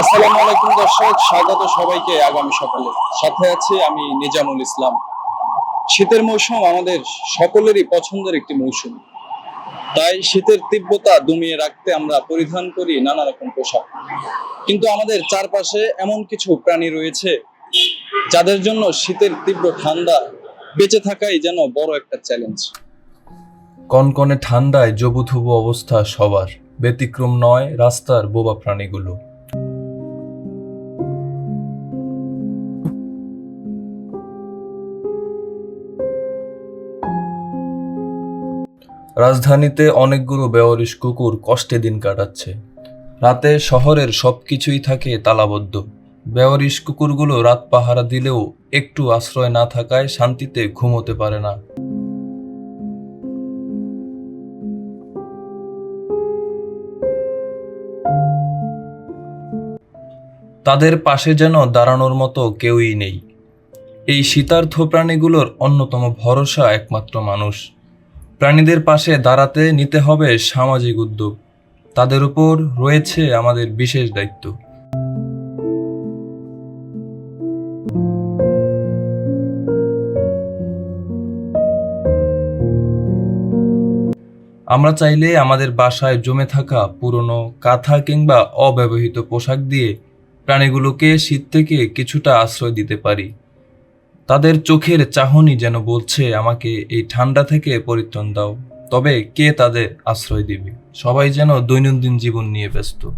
আসসালামু আলাইকুম দর্শক, স্বাগত সবাইকে আগামী সকালে। সাথে আছি আমি নিজামুল ইসলাম। শীতের মৌসুম আমাদের সকলেরই পছন্দের একটি মৌসুম। তাই শীতের তীব্রতা দমিয়ে রাখতে আমরা পরিধান করি নানা রকম পোশাক। কিন্তু আমাদের চারপাশে এমন কিছু প্রাণী রয়েছে, যাদের জন্য শীতের তীব্র ঠান্ডা বেঁচে থাকাই যেন বড় একটা চ্যালেঞ্জ কনকনে ঠান্ডায় জবুথুবু অবস্থা সবার, ব্যতিক্রম নয় রাস্তার বোবা প্রাণীগুলো। রাজধানীতে অনেকগুলো বেওয়ারিশ কুকুর কষ্টে দিন কাটাচ্ছে। রাতে শহরের সব কিছুই থাকে তালাবদ্ধ। বেওয়ারিশ কুকুরগুলো রাত পাহারা দিলেও একটু আশ্রয় না থাকায় শান্তিতে ঘুমোতে পারে না। তাদের পাশে যেন দাঁড়ানোর মতো কেউই নেই। এই শীতার্থ প্রাণীগুলোর অন্যতম ভরসা একমাত্র মানুষ। প্রাণীদের পাশে দাঁড়াতে নিতে হবে সামাজিক উদ্যোগ। তাদের উপর রয়েছে আমাদের বিশেষ দায়িত্ব। আমরা চাইলে আমাদের বাসায় জমে থাকা পুরনো কাঁথা কিংবা অব্যবহৃত পোশাক দিয়ে প্রাণীগুলোকে শীত থেকে কিছুটা আশ্রয় দিতে পারি। তাদের চোখের চাহনি যেন বলছে, আমাকে এই ঠান্ডা থেকে পরিত্রাণ দাও। তবে কে তাদের আশ্রয় দিবে? সবাই যেন দৈনন্দিন জীবন নিয়ে ব্যস্ত।